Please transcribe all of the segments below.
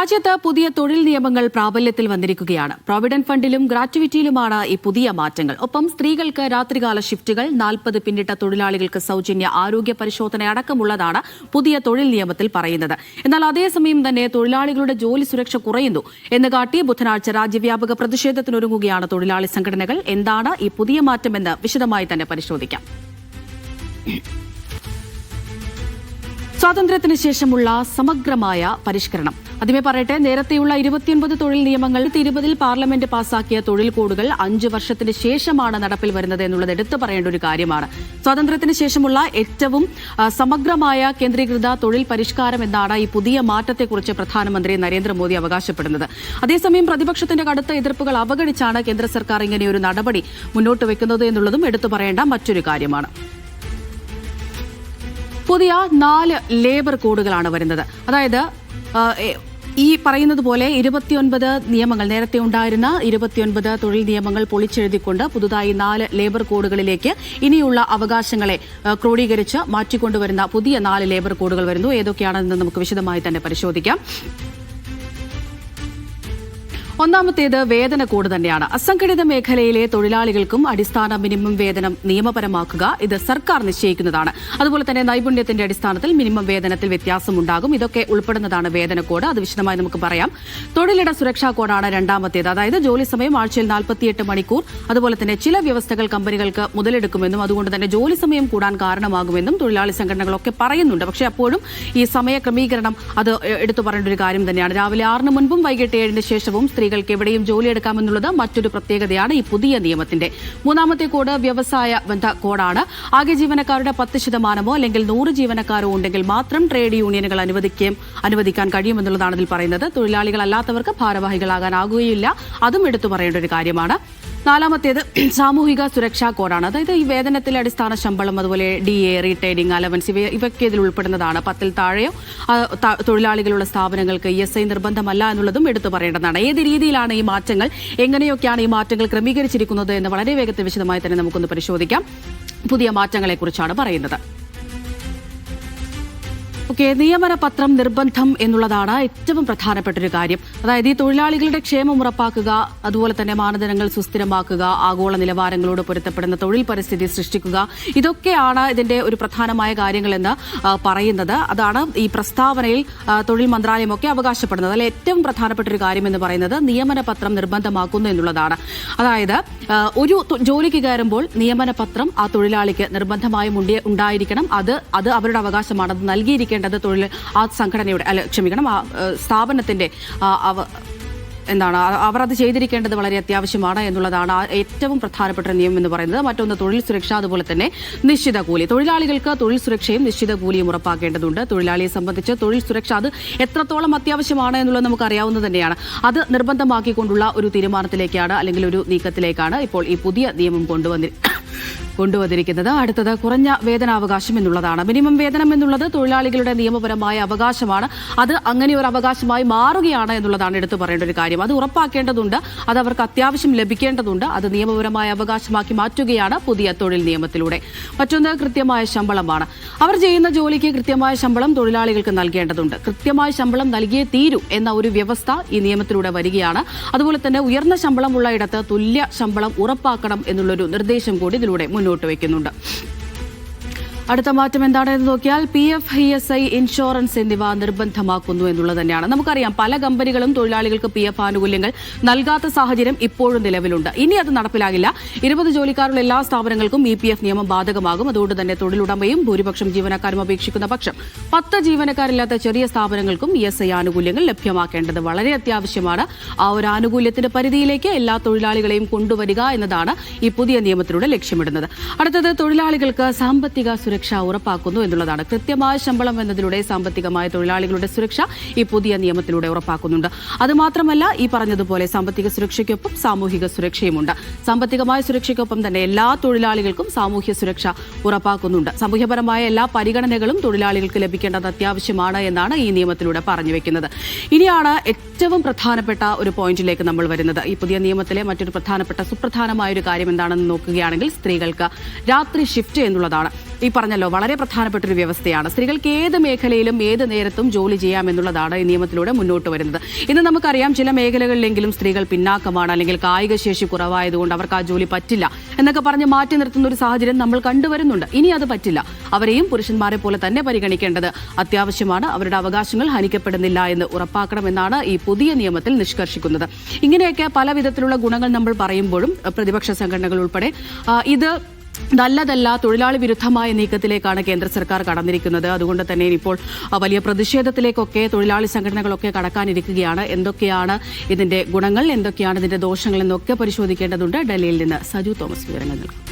രാജ്യത്ത് പുതിയ തൊഴിൽ നിയമങ്ങൾ പ്രാബല്യത്തിൽ വന്നിരിക്കുകയാണ്. പ്രോവിഡന്റ് ഫണ്ടിലും ഗ്രാറ്റുവിറ്റിയിലുമാണ് ഈ പുതിയ മാറ്റങ്ങൾ. ഒപ്പം സ്ത്രീകൾക്ക് രാത്രികാല ഷിഫ്റ്റുകൾ നാൽപ്പത് പിന്നിട്ട തൊഴിലാളികൾക്ക് സൗജന്യ ആരോഗ്യ പരിശോധന അടക്കമുള്ളതാണ് പുതിയ തൊഴിൽ നിയമത്തിൽ പറയുന്നത്. എന്നാൽ അതേസമയം തന്നെ തൊഴിലാളികളുടെ ജോലി സുരക്ഷ കുറയുന്നു. എന്ന് കാട്ടി ബുധനാഴ്ച രാജ്യവ്യാപക പ്രതിഷേധത്തിനൊരുങ്ങുകയാണ് തൊഴിലാളി സംഘടനകൾ. എന്താണ് ഈ പുതിയ മാറ്റമെന്ന് വിശദമായി തന്നെ പരിശോധിക്കാം. സ്വാതന്ത്ര്യത്തിന് ശേഷമുള്ള സമഗ്രമായ പരിഷ്കരണം. ആദ്യമേ പറയട്ടെ നേരത്തെയുള്ള ഇരുപത്തിയൊൻപത് തൊഴിൽ നിയമങ്ങൾ ഇരുപതിൽ പാർലമെന്റ് പാസാക്കിയ തൊഴിൽ കോഡുകൾ അഞ്ചു വർഷത്തിന് ശേഷമാണ് നടപ്പിൽ വരുന്നത് എന്നുള്ളത് എടുത്തു പറയേണ്ട ഒരു കാര്യമാണ്. സ്വാതന്ത്ര്യത്തിന് ശേഷമുള്ള ഏറ്റവും സമഗ്രമായ കേന്ദ്രീകൃത തൊഴിൽ പരിഷ്കാരം എന്നാണ് ഈ പുതിയ മാറ്റത്തെക്കുറിച്ച് പ്രധാനമന്ത്രി നരേന്ദ്രമോദി അവകാശപ്പെടുന്നത്. അതേസമയം പ്രതിപക്ഷത്തിന്റെ കടുത്ത എതിർപ്പുകൾ അവഗണിച്ചാണ് കേന്ദ്ര സർക്കാർ ഇങ്ങനെയൊരു നടപടി മുന്നോട്ട് വെക്കുന്നത് എന്നുള്ളതും എടുത്തു പറയേണ്ട മറ്റൊരു കാര്യമാണ്. പുതിയ നാല് ലേബർ കോഡുകളാണ് വരുന്നത്. അതായത് ഈ പറയുന്നത് പോലെ ഇരുപത്തിയൊൻപത് നിയമങ്ങൾ നേരത്തെ ഉണ്ടായിരുന്ന ഇരുപത്തിയൊൻപത് തൊഴിൽ നിയമങ്ങൾ പൊളിച്ചെഴുതിക്കൊണ്ട് പുതുതായി നാല് ലേബർ കോഡുകളിലേക്ക് ഇനിയുള്ള അവകാശങ്ങളെ ക്രോഡീകരിച്ച് മാറ്റിക്കൊണ്ടുവരുന്ന പുതിയ നാല് ലേബർ കോഡുകൾ വരുന്നു. ഏതൊക്കെയാണെന്ന് നമുക്ക് വിശദമായി തന്നെ പരിശോധിക്കാം. ഒന്നാമത്തേത് വേതന കോഡ് തന്നെയാണ്. അസംഘടിത മേഖലയിലെ തൊഴിലാളികൾക്കും അടിസ്ഥാന മിനിമം വേതനം നിയമപരമാക്കുക ഇത് സർക്കാർ നിശ്ചയിക്കുന്നതാണ്. അതുപോലെ തന്നെ നൈപുണ്യത്തിന്റെ അടിസ്ഥാനത്തിൽ മിനിമം വേതനത്തിൽ വ്യത്യാസമുണ്ടാകും. ഇതൊക്കെ ഉൾപ്പെടുന്നതാണ് വേതന കോഡ് അത് വിശദമായി നമുക്ക് പറയാം. തൊഴിലിട സുരക്ഷാ കോഡാണ് രണ്ടാമത്തേത്. അതായത് ജോലി സമയം ആഴ്ചയിൽ നാൽപ്പത്തിയെട്ട് മണിക്കൂർ. അതുപോലെ തന്നെ ചില വ്യവസ്ഥകൾ കമ്പനികൾക്ക് മുതലെടുക്കുമെന്നും അതുകൊണ്ട് തന്നെ ജോലി സമയം കൂടാൻ കാരണമാകുമെന്നും തൊഴിലാളി സംഘടനകളൊക്കെ പറയുന്നുണ്ട്. പക്ഷേ അപ്പോഴും ഈ സമയ ക്രമീകരണം അത് എടുത്തു പറയേണ്ട ഒരു കാര്യം തന്നെയാണ്. രാവിലെ ആറിന് മുൻപും വൈകിട്ട് ഏഴിന് ശേഷവും സ്ത്രീകൾക്ക് എവിടെയും ജോലിയെടുക്കാമെന്നുള്ളത് മറ്റൊരു പ്രത്യേകതയാണ് ഈ പുതിയ നിയമത്തിന്റെ. മൂന്നാമത്തെ കോഡ് വ്യവസായ ബന്ധ കോഡാണ്. ആകെ ജീവനക്കാരുടെ പത്ത് ശതമാനമോ അല്ലെങ്കിൽ നൂറ് ജീവനക്കാരോ ഉണ്ടെങ്കിൽ മാത്രം ട്രേഡ് യൂണിയനുകൾ അനുവദിക്കുകയും അനുവദിക്കാൻ കഴിയുമെന്നുള്ളതാണ് ഇതിൽ പറയുന്നത്. തൊഴിലാളികളല്ലാത്തവർക്ക് ഭാരവാഹികളാകാനാകുകയില്ല. അതും എടുത്തു പറയേണ്ട ഒരു കാര്യമാണ്. നാലാമത്തേത് സാമൂഹിക സുരക്ഷാ കോഡാണ്. അതായത് ഈ വേതനത്തിലെ അടിസ്ഥാന ശമ്പളം അതുപോലെ ഡി എ റീറ്റെയിലിംഗ് അലവൻസ് ഇവ ഇവയൊക്കെ ഇതിൽ ഉൾപ്പെടുന്നതാണ്. പത്തിൽ താഴെയോ തൊഴിലാളികളുള്ള സ്ഥാപനങ്ങൾക്ക് ഇ എസ് ഐ നിർബന്ധമല്ല എന്നുള്ളതും എടുത്തു പറയേണ്ടതാണ്. ഏത് രീതിയിലാണ് ഈ മാറ്റങ്ങൾ എങ്ങനെയൊക്കെയാണ് ഈ മാറ്റങ്ങൾ ക്രമീകരിച്ചിരിക്കുന്നത് എന്ന് വളരെ വേഗത്തിൽ വിശദമായി തന്നെ നമുക്കൊന്ന് പരിശോധിക്കാം. പുതിയ മാറ്റങ്ങളെക്കുറിച്ചാണ് പറയുന്നത്. ഓക്കെ നിയമന പത്രം നിർബന്ധം എന്നുള്ളതാണ് ഏറ്റവും പ്രധാനപ്പെട്ട ഒരു കാര്യം. അതായത് ഈ തൊഴിലാളികളുടെ ക്ഷേമം ഉറപ്പാക്കുക അതുപോലെ തന്നെ മാനദണ്ഡങ്ങൾ സുസ്ഥിരമാക്കുക ആഗോള നിലവാരങ്ങളോട് പൊരുത്തപ്പെടുന്ന തൊഴിൽ പരിസ്ഥിതി സൃഷ്ടിക്കുക ഇതൊക്കെയാണ് ഇതിന്റെ ഒരു പ്രധാനമായ കാര്യങ്ങളെന്ന് പറയുന്നത്. അതാണ് ഈ പ്രസ്താവനയിൽ തൊഴിൽ മന്ത്രാലയമൊക്കെ അവകാശപ്പെടുന്നത്. അതിൽ ഏറ്റവും പ്രധാനപ്പെട്ട ഒരു കാര്യം എന്ന് പറയുന്നത് നിയമന പത്രം നിർബന്ധമാക്കുന്നു എന്നുള്ളതാണ്. അതായത് ഒരു ജോലിക്ക് കയറുമ്പോൾ നിയമന പത്രം ആ തൊഴിലാളിക്ക് നിർബന്ധമായും ഉണ്ടി- ഉണ്ടായിരിക്കണം. അത് അത് അവരുടെ അവകാശമാണ്. അത് നൽകിയിരിക്കേണ്ടത് തൊഴിൽ ആ സംഘടനയുടെ അല്ല ക്ഷമിക്കണം ആ സ്ഥാപനത്തിന്റെ എന്താണ് അവർ അത് ചെയ്തിരിക്കേണ്ടത് വളരെ അത്യാവശ്യമാണ് എന്നുള്ളതാണ് ഏറ്റവും പ്രധാനപ്പെട്ട നിയമം എന്ന് പറയുന്നത്. മറ്റൊന്ന് തൊഴിൽ സുരക്ഷ അതുപോലെ തന്നെ നിശ്ചിത കൂലി. തൊഴിലാളികൾക്ക് തൊഴിൽ സുരക്ഷയും നിശ്ചിത കൂലിയും ഉറപ്പാക്കേണ്ടതുണ്ട്. തൊഴിലാളിയെ സംബന്ധിച്ച് തൊഴിൽ സുരക്ഷ അത് എത്രത്തോളം അത്യാവശ്യമാണ് എന്നുള്ളത് നമുക്ക് അറിയാവുന്നത് തന്നെയാണ്. അത് നിർബന്ധമാക്കിക്കൊണ്ടുള്ള ഒരു തീരുമാനത്തിലേക്കാണ് അല്ലെങ്കിൽ ഒരു നീക്കത്തിലേക്കാണ് ഇപ്പോൾ ഈ പുതിയ നിയമം കൊണ്ടുവന്നി കൊണ്ടുവന്നിരിക്കുന്നത്. അടുത്തത് കുറഞ്ഞ വേതനാവകാശം എന്നുള്ളതാണ്. മിനിമം വേതനം എന്നുള്ളത് തൊഴിലാളികളുടെ നിയമപരമായ അവകാശമാണ്. അത് അങ്ങനെ ഒരു അവകാശമായി മാറുകയാണ് എന്നുള്ളതാണ് എടുത്തു പറയേണ്ട ഒരു കാര്യം. അത് ഉറപ്പാക്കേണ്ടതുണ്ട്. അത് അവർക്ക് അത്യാവശ്യം ലഭിക്കേണ്ടതുണ്ട്. അത് നിയമപരമായ അവകാശമാക്കി മാറ്റുകയാണ് പുതിയ തൊഴിൽ നിയമത്തിലൂടെ. മറ്റൊന്ന് കൃത്യമായ ശമ്പളമാണ്. അവർ ചെയ്യുന്ന ജോലിക്ക് കൃത്യമായ ശമ്പളം തൊഴിലാളികൾക്ക് നൽകേണ്ടതുണ്ട്. കൃത്യമായ ശമ്പളം നൽകിയേ തീരൂ എന്ന ഒരു വ്യവസ്ഥ ഈ നിയമത്തിലൂടെ വരികയാണ്. അതുപോലെ തന്നെ ഉയർന്ന ശമ്പളമുള്ള ഇടത്ത് തുല്യ ശമ്പളം ഉറപ്പാക്കണം എന്നുള്ളൊരു നിർദ്ദേശം കൂടി ഇതിലൂടെ മുന്നോട്ട് വയ്ക്കുന്നുണ്ട്. അടുത്ത മാറ്റം എന്താണെന്ന് നോക്കിയാൽ P F E S I insurance എന്നിവ നിർബന്ധമാക്കുന്നു എന്നുള്ളത് തന്നെയാണ്. നമുക്കറിയാം പല കമ്പനികളും തൊഴിലാളികൾക്ക് പി എഫ് ആനുകൂല്യങ്ങൾ നൽകാത്ത സാഹചര്യം ഇപ്പോഴും നിലവിലുണ്ട്. ഇനി അത് നടപ്പിലാകില്ല. ഇരുപത് ജോലിക്കാരുള്ള എല്ലാ സ്ഥാപനങ്ങൾക്കും ഇ പി എഫ് നിയമം ബാധകമാകും. അതുകൊണ്ട് തന്നെ തൊഴിലുടമയും ഭൂരിപക്ഷം ജീവനക്കാരും അപേക്ഷിക്കുന്ന പക്ഷം പത്ത് ജീവനക്കാരില്ലാത്ത ചെറിയ സ്ഥാപനങ്ങൾക്കും ഇ എസ് ഐ ആനുകൂല്യങ്ങൾ ലഭ്യമാക്കേണ്ടത് വളരെ അത്യാവശ്യമാണ്. ആ ഒരു ആനുകൂല്യത്തിന്റെ പരിധിയിലേക്ക് എല്ലാ തൊഴിലാളികളെയും കൊണ്ടുവരിക എന്നതാണ് ഈ പുതിയ നിയമത്തിലൂടെ ലക്ഷ്യമിടുന്നത്. അടുത്തത് തൊഴിലാളികൾക്ക് സാമ്പത്തിക സുരക്ഷ ഉറപ്പാക്കുന്നു എന്നുള്ളതാണ്. കൃത്യമായ ശമ്പളം എന്നതിലൂടെ സാമ്പത്തികമായ തൊഴിലാളികളുടെ സുരക്ഷ ഈ പുതിയ നിയമത്തിലൂടെ ഉറപ്പാക്കുന്നുണ്ട്. അതുമാത്രമല്ല ഈ പറഞ്ഞതുപോലെ സാമ്പത്തിക സുരക്ഷയ്ക്കൊപ്പം സാമൂഹിക സുരക്ഷയുമുണ്ട്. സാമ്പത്തികമായ സുരക്ഷയ്ക്കൊപ്പം തന്നെ എല്ലാ തൊഴിലാളികൾക്കും സാമൂഹ്യ സുരക്ഷ ഉറപ്പാക്കുന്നുണ്ട്. സാമൂഹ്യപരമായ എല്ലാ പരിഗണനകളും തൊഴിലാളികൾക്ക് ലഭിക്കേണ്ടത് അത്യാവശ്യമാണ് എന്നാണ് ഈ നിയമത്തിലൂടെ പറഞ്ഞു വെക്കുന്നത്. ഇനിയാണ് ഏറ്റവും പ്രധാനപ്പെട്ട ഒരു പോയിന്റിലേക്ക് നമ്മൾ വരുന്നത്. ഈ പുതിയ നിയമത്തിലെ മറ്റൊരു പ്രധാനപ്പെട്ട സുപ്രധാനമായ ഒരു കാര്യം എന്താണെന്ന് നോക്കുകയാണെങ്കിൽ സ്ത്രീകൾക്ക് രാത്രി ഷിഫ്റ്റ് എന്നുള്ളതാണ്. ഈ പറഞ്ഞല്ലോ വളരെ പ്രധാനപ്പെട്ട ഒരു വ്യവസ്ഥയാണ്. സ്ത്രീകൾക്ക് ഏത് മേഖലയിലും ഏത് നേരത്തും ജോലി ചെയ്യാം എന്നുള്ളതാണ് ഈ നിയമത്തിലൂടെ മുന്നോട്ട് വരുന്നത്. ഇന്ന് നമുക്കറിയാം ചില മേഖലകളിലെങ്കിലും സ്ത്രീകൾ പിന്നാക്കമാണ് അല്ലെങ്കിൽ കായിക ശേഷി കുറവായതുകൊണ്ട് അവർക്ക് ആ ജോലി പറ്റില്ല എന്നൊക്കെ പറഞ്ഞ് മാറ്റി നിർത്തുന്ന ഒരു സാഹചര്യം നമ്മൾ കണ്ടുവരുന്നുണ്ട്. ഇനി അത് പറ്റില്ല. അവരെയും പുരുഷന്മാരെ പോലെ തന്നെ പരിഗണിക്കേണ്ടത് അത്യാവശ്യമാണ്. അവരുടെ അവകാശങ്ങൾ ഹനിക്കപ്പെടുന്നില്ല എന്ന് ഉറപ്പാക്കണമെന്നാണ് ഈ പുതിയ നിയമത്തിൽ നിഷ്കർഷിക്കുന്നത്. ഇങ്ങനെയൊക്കെ പല വിധത്തിലുള്ള ഗുണങ്ങൾ നമ്മൾ പറയുമ്പോഴും പ്രതിപക്ഷ സംഘടനകൾ ഉൾപ്പെടെ ഇത് നല്ലതല്ല തൊഴിലാളി വിരുദ്ധമായ നീക്കത്തിലേക്കാണ് കേന്ദ്ര സർക്കാർ കടന്നിരിക്കുന്നത്. അതുകൊണ്ട് തന്നെ ഇപ്പോൾ വലിയ പ്രതിഷേധത്തിലേക്കൊക്കെ തൊഴിലാളി സംഘടനകളൊക്കെ കടക്കാനിരിക്കുകയാണ്. എന്തൊക്കെയാണ് ഇതിന്റെ ഗുണങ്ങൾ എന്തൊക്കെയാണ് ഇതിന്റെ ദോഷങ്ങൾ എന്നൊക്കെ പരിശോധിക്കേണ്ടതുണ്ട് ഡൽഹിയിൽ നിന്ന് സജു തോമസ് വിവരങ്ങൾ നൽകും.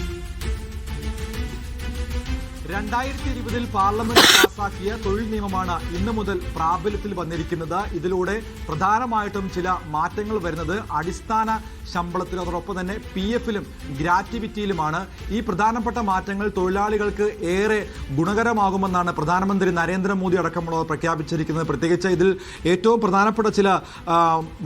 രണ്ടായിരത്തി ഇരുപതിൽ പാർലമെന്റ് പാസാക്കിയ തൊഴിൽ നിയമമാണ് ഇന്നു മുതൽ പ്രാബല്യത്തിൽ വന്നിരിക്കുന്നത്. ഇതിലൂടെ പ്രധാനമായിട്ടും ചില മാറ്റങ്ങൾ വരുന്നത് അടിസ്ഥാന ശമ്പളത്തിൽ. അതോടൊപ്പം തന്നെ പി എഫിലും ഗ്രാറ്റിവിറ്റിയിലുമാണ്. ഈ പ്രധാനപ്പെട്ട മാറ്റങ്ങൾ തൊഴിലാളികൾക്ക് ഏറെ ഗുണകരമാകുമെന്നാണ് പ്രധാനമന്ത്രി നരേന്ദ്രമോദി അടക്കമുള്ളവർ പ്രഖ്യാപിച്ചിരിക്കുന്നത്. പ്രത്യേകിച്ച് ഇതിൽ ഏറ്റവും പ്രധാനപ്പെട്ട ചില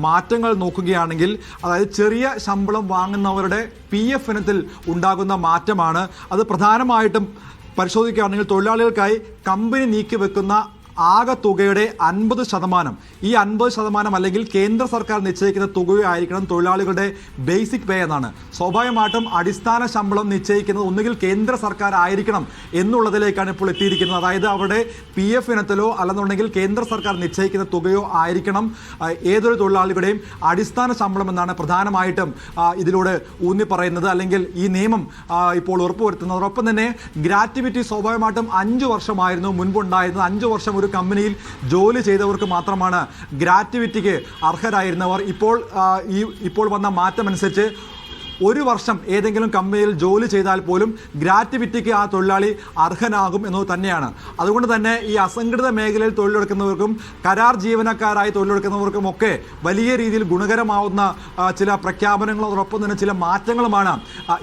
മാറ്റങ്ങൾ നോക്കുകയാണെങ്കിൽ അതായത് ചെറിയ ശമ്പളം വാങ്ങുന്നവരുടെ പി എഫ് ഇനത്തിൽ ഉണ്ടാകുന്ന മാറ്റമാണ്. അത് പ്രധാനമായിട്ടും പരിശോധിക്കുകയാണെങ്കിൽ തൊഴിലാളികൾക്കായി കമ്പനി നീക്കിവെക്കുന്ന ആകെ തുകയുടെ അൻപത് ശതമാനം. ഈ അൻപത് ശതമാനം അല്ലെങ്കിൽ കേന്ദ്ര സർക്കാർ നിശ്ചയിക്കുന്ന തുകയായിരിക്കണം തൊഴിലാളികളുടെ ബേസിക് പേ എന്നാണ്. സ്വാഭാവികമായിട്ടും അടിസ്ഥാന ശമ്പളം നിശ്ചയിക്കുന്നത് ഒന്നുകിൽ കേന്ദ്ര സർക്കാർ ആയിരിക്കണം എന്നുള്ളതിലേക്കാണ് ഇപ്പോൾ എത്തിയിരിക്കുന്നത്. അതായത് അവരുടെ പി എഫ് ഇനത്തിലോ അല്ലെന്നുണ്ടെങ്കിൽ കേന്ദ്ര സർക്കാർ നിശ്ചയിക്കുന്ന തുകയോ ആയിരിക്കണം ഏതൊരു തൊഴിലാളികളുടെയും അടിസ്ഥാന ശമ്പളം എന്നാണ് പ്രധാനമായിട്ടും ഇതിലൂടെ ഊന്നി പറയുന്നത്. അല്ലെങ്കിൽ ഈ നിയമം ഇപ്പോൾ ഉറപ്പുവരുത്തുന്നത് ഒപ്പം തന്നെ ഗ്രാറ്റിവിറ്റി സ്വാഭാവികമായിട്ടും അഞ്ച് വർഷമായിരുന്നു മുൻപുണ്ടായിരുന്നത്. അഞ്ച് വർഷം ഒരു കമ്പനിയിൽ ജോലി ചെയ്തവർക്ക് മാത്രമാണ് ഗ്രാറ്റുവിറ്റിക്ക് അർഹരായിരുന്നവർ. ഇപ്പോൾ ഈ ഇപ്പോൾ വന്ന മാറ്റമനുസരിച്ച് ഒരു വർഷം ഏതെങ്കിലും കമ്പനിയിൽ ജോലി ചെയ്താൽ പോലും ഗ്രാറ്റുവിറ്റിക്ക് ആ തൊഴിലാളി അർഹനാകും എന്നത് തന്നെയാണ്. അതുകൊണ്ട് തന്നെ ഈ അസംഘടിത മേഖലയിൽ തൊഴിലെടുക്കുന്നവർക്കും കരാർ ജീവനക്കാരായി തൊഴിലെടുക്കുന്നവർക്കും ഒക്കെ വലിയ രീതിയിൽ ഗുണകരമാവുന്ന ചില പ്രഖ്യാപനങ്ങളോടൊപ്പം തന്നെ ചില മാറ്റങ്ങളുമാണ്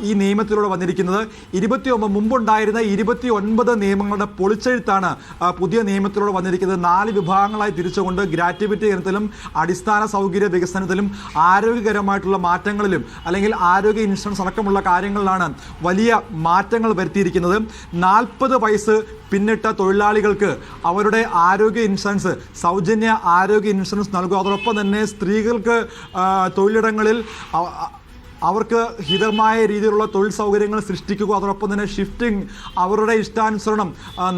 ഈ നിയമത്തിലൂടെ വന്നിരിക്കുന്നത്. ഇരുപത്തി ഒമ്പത് മുമ്പുണ്ടായിരുന്ന ഇരുപത്തി ഒൻപത് നിയമങ്ങളുടെ പൊളിച്ചെഴുത്താണ് പുതിയ നിയമത്തിലൂടെ വന്നിരിക്കുന്നത്. നാല് വിഭാഗങ്ങളായി തിരിച്ചുകൊണ്ട് ഗ്രാറ്റുവിറ്റി ഇനത്തിലും അടിസ്ഥാന സൗകര്യ വികസനത്തിലും ആരോഗ്യകരമായിട്ടുള്ള മാറ്റങ്ങളിലും അല്ലെങ്കിൽ ആരോഗ്യ ഇൻഷുറൻസ് അടക്കമുള്ള കാര്യങ്ങളിലാണ് വലിയ മാറ്റങ്ങൾ വരുത്തിയിരിക്കുന്നത്. നാൽപ്പത് വയസ്സ് പിന്നിട്ട തൊഴിലാളികൾക്ക് അവരുടെ ആരോഗ്യ ഇൻഷുറൻസ് സൗജന്യ ആരോഗ്യ ഇൻഷുറൻസ് നൽകുക അതോടൊപ്പം തന്നെ സ്ത്രീകൾക്ക് തൊഴിലിടങ്ങളിൽ അവർക്ക് ഹിതമായ രീതിയിലുള്ള തൊഴിൽ സൗകര്യങ്ങൾ സൃഷ്ടിക്കുക അതോടൊപ്പം തന്നെ ഷിഫ്റ്റിംഗ് അവരുടെ ഇഷ്ടാനുസരണം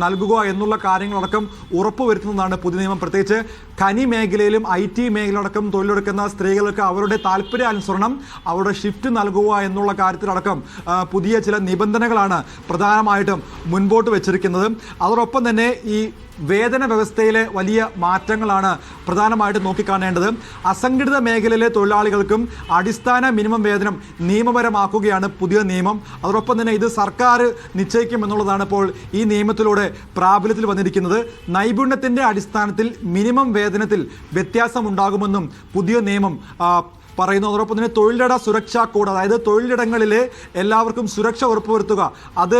നൽകുക എന്നുള്ള കാര്യങ്ങളടക്കം ഉറപ്പുവരുത്തുന്നതാണ് പുതിയ നിയമം. പ്രത്യേകിച്ച് ഖനി മേഖലയിലും ഐ ടി മേഖലയടക്കം തൊഴിലെടുക്കുന്ന സ്ത്രീകൾക്ക് അവരുടെ താല്പര്യാനുസരണം അവരുടെ ഷിഫ്റ്റ് നൽകുക എന്നുള്ള കാര്യത്തിലടക്കം പുതിയ ചില നിബന്ധനകളാണ് പ്രധാനമായിട്ടും മുൻപോട്ട് വെച്ചിരിക്കുന്നത്. അതോടൊപ്പം തന്നെ ഈ വേതന വ്യവസ്ഥയിലെ വലിയ മാറ്റങ്ങളാണ് പ്രധാനമായിട്ടും നോക്കിക്കാണേണ്ടത്. അസംഘടിത മേഖലയിലെ തൊഴിലാളികൾക്കും അടിസ്ഥാന മിനിമം വേതനം നിയമപരമാക്കുകയാണ് പുതിയ നിയമം. അതോടൊപ്പം തന്നെ ഇത് സർക്കാർ നിശ്ചയിക്കും എന്നുള്ളതാണ് ഇപ്പോൾ ഈ നിയമത്തിലൂടെ പ്രാബല്യത്തിൽ വന്നിരിക്കുന്നത്. നൈപുണ്യത്തിന്റെ അടിസ്ഥാനത്തിൽ മിനിമം വേതനത്തിൽ വ്യത്യാസമുണ്ടാകുമെന്നും പുതിയ നിയമം പറയുന്നു അതോടൊപ്പം തന്നെ തൊഴിലിട സുരക്ഷാ കോഡ് അതായത് തൊഴിലിടങ്ങളിൽ എല്ലാവർക്കും സുരക്ഷ ഉറപ്പുവരുത്തുക. അത്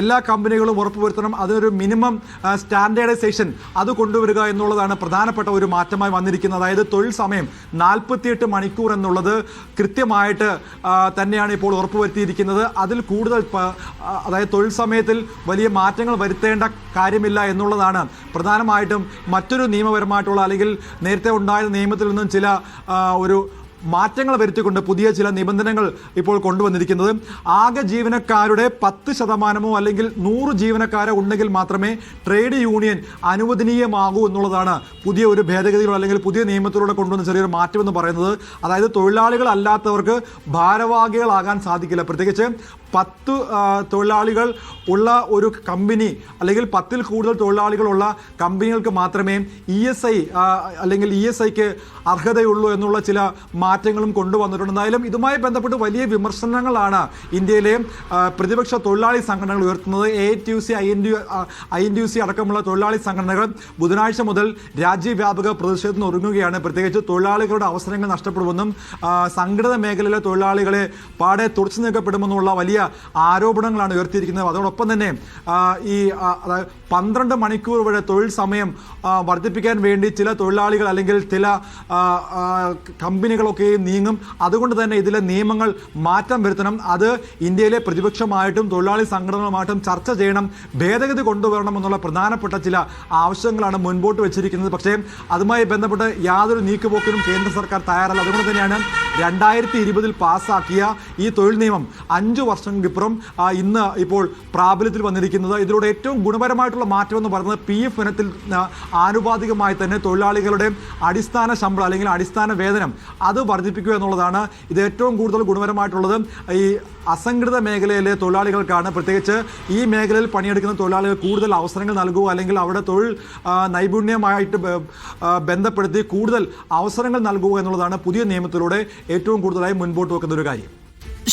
എല്ലാ കമ്പനികളും ഉറപ്പുവരുത്തണം. അതിനൊരു മിനിമം സ്റ്റാൻഡേർഡൈസേഷൻ അത് കൊണ്ടുവരിക എന്നുള്ളതാണ് പ്രധാനപ്പെട്ട ഒരു മാറ്റമായി വന്നിരിക്കുന്നത്. അതായത് തൊഴിൽ സമയം നാൽപ്പത്തിയെട്ട് മണിക്കൂർ എന്നുള്ളത് കൃത്യമായിട്ട് തന്നെയാണ് ഇപ്പോൾ ഉറപ്പുവരുത്തിയിരിക്കുന്നത്. അതിൽ കൂടുതൽ അതായത് തൊഴിൽ സമയത്തിൽ വലിയ മാറ്റങ്ങൾ വരുത്തേണ്ട കാര്യമില്ല എന്നുള്ളതാണ്. പ്രധാനമായിട്ടും മറ്റൊരു നിയമപരമായിട്ടുള്ള അല്ലെങ്കിൽ നേരത്തെ ഉണ്ടായ നിയമത്തിൽ നിന്നും ചില ഒരു മാറ്റങ്ങൾ വരുത്തിക്കൊണ്ട് പുതിയ ചില നിബന്ധനകൾ ഇപ്പോൾ കൊണ്ടുവന്നിരിക്കുന്നത്. ആകെ ജീവനക്കാരുടെ പത്ത് ശതമാനമോ അല്ലെങ്കിൽ നൂറ് ജീവനക്കാരോ ഉണ്ടെങ്കിൽ മാത്രമേ ട്രേഡ് യൂണിയൻ അനുവദനീയമാകൂ എന്നുള്ളതാണ് പുതിയ ഒരു ഭേദഗതികൾ അല്ലെങ്കിൽ പുതിയ നിയമത്തിലൂടെ കൊണ്ടുവന്ന ചെറിയൊരു മാറ്റമെന്ന് പറയുന്നത്. അതായത് തൊഴിലാളികൾ അല്ലാത്തവർക്ക് ഭാരവാഹികളാകാൻ സാധിക്കില്ല. പ്രത്യേകിച്ച് പത്ത് തൊഴിലാളികൾ ഉള്ള ഒരു കമ്പനി അല്ലെങ്കിൽ പത്തിൽ കൂടുതൽ തൊഴിലാളികളുള്ള കമ്പനികൾക്ക് മാത്രമേ ഇ എസ് ഐ അല്ലെങ്കിൽ ഇ എസ് ഐക്ക് അർഹതയുള്ളൂ എന്നുള്ള ചില മാറ്റങ്ങളും കൊണ്ടുവന്നിട്ടുണ്ട്. എന്തായാലും ഇതുമായി ബന്ധപ്പെട്ട് വലിയ വിമർശനങ്ങളാണ് ഇന്ത്യയിലെ പ്രതിപക്ഷ തൊഴിലാളി സംഘടനകൾ ഉയർത്തുന്നത്. A T U C I N I N U C അടക്കമുള്ള തൊഴിലാളി സംഘടനകൾ ബുധനാഴ്ച മുതൽ രാജ്യവ്യാപക പ്രതിഷേധത്തിന് ഒരുങ്ങുകയാണ്. പ്രത്യേകിച്ച് തൊഴിലാളികളുടെ അവസരങ്ങൾ നഷ്ടപ്പെടുമെന്നും സംഘടിത മേഖലയിലെ തൊഴിലാളികളെ പാടെ തുടച്ചു നീക്കപ്പെടുമെന്നുള്ള വലിയ ആരോപണങ്ങളാണ് ഉയർത്തിയിരിക്കുന്നത്. അതോടൊപ്പം തന്നെ ഈ പന്ത്രണ്ട് മണിക്കൂർ വരെ തൊഴിൽ സമയം വർദ്ധിപ്പിക്കാൻ വേണ്ടി ചില തൊഴിലാളികൾ അല്ലെങ്കിൽ ചില ആ, ആ, കമ്പനികളൊക്കെ കാര്യങ്ങളിലൊക്കെയും നീങ്ങും. അതുകൊണ്ട് തന്നെ ഇതിലെ നിയമങ്ങൾ മാറ്റം വരുത്തണം. അത് ഇന്ത്യയിലെ പ്രതിപക്ഷമായിട്ടും തൊഴിലാളി സംഘടനകളുമായിട്ടും ചർച്ച ചെയ്യണം. ഭേദഗതി കൊണ്ടുവരണം എന്നുള്ള പ്രധാനപ്പെട്ട ചില ആവശ്യങ്ങളാണ് മുൻപോട്ട് വെച്ചിരിക്കുന്നത്. പക്ഷേ അതുമായി ബന്ധപ്പെട്ട് യാതൊരു നീക്കുപോക്കിനും കേന്ദ്ര സർക്കാർ തയ്യാറല്ല. അതുകൊണ്ട് തന്നെയാണ് രണ്ടായിരത്തി ഇരുപതിൽ പാസ്സാക്കിയ ഈ തൊഴിൽ നിയമം അഞ്ചു ആ, ഇന്ന് ഇപ്പോൾ പ്രാബല്യത്തിൽ വന്നിരിക്കുന്നത് ഇതിലൂടെ ഏറ്റവും ഗുണപരമായിട്ടുള്ള മാറ്റം എന്ന് പറയുന്നത് പി എഫ് ഇനത്തിൽ ആനുപാതികമായി തന്നെ തൊഴിലാളികളുടെ അടിസ്ഥാന ശമ്പളം അല്ലെങ്കിൽ അടിസ്ഥാന വേതനം അത് വർദ്ധിപ്പിക്കുക എന്നുള്ളതാണ് ഇത് ഏറ്റവും കൂടുതൽ ഗുണപരമായിട്ടുള്ളത്. ഈ അസംഘടിത മേഖലയിലെ തൊഴിലാളികൾക്കാണ് പ്രത്യേകിച്ച് ഈ മേഖലയിൽ പണിയെടുക്കുന്ന തൊഴിലാളികൾ കൂടുതൽ അവസരങ്ങൾ നൽകുക അല്ലെങ്കിൽ അവിടെ തൊഴിൽ നൈപുണ്യമായിട്ട് ബന്ധപ്പെടുത്തി കൂടുതൽ അവസരങ്ങൾ നൽകുക എന്നുള്ളതാണ് പുതിയ നിയമത്തിലൂടെ ഏറ്റവും കൂടുതലായി മുൻപോട്ട് വെക്കുന്ന ഒരു കാര്യം.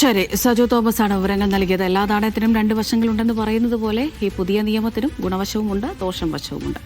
ശരി സജു തോമസ് ആണ് വിവരങ്ങൾ നൽകിയത്. എല്ലാ നാണയത്തിനും രണ്ട് വശങ്ങളുണ്ടെന്ന് പറയുന്നത് പോലെ ഈ പുതിയ നിയമത്തിനും ഗുണവശവുമുണ്ട് ദോഷം വശവുമുണ്ട്.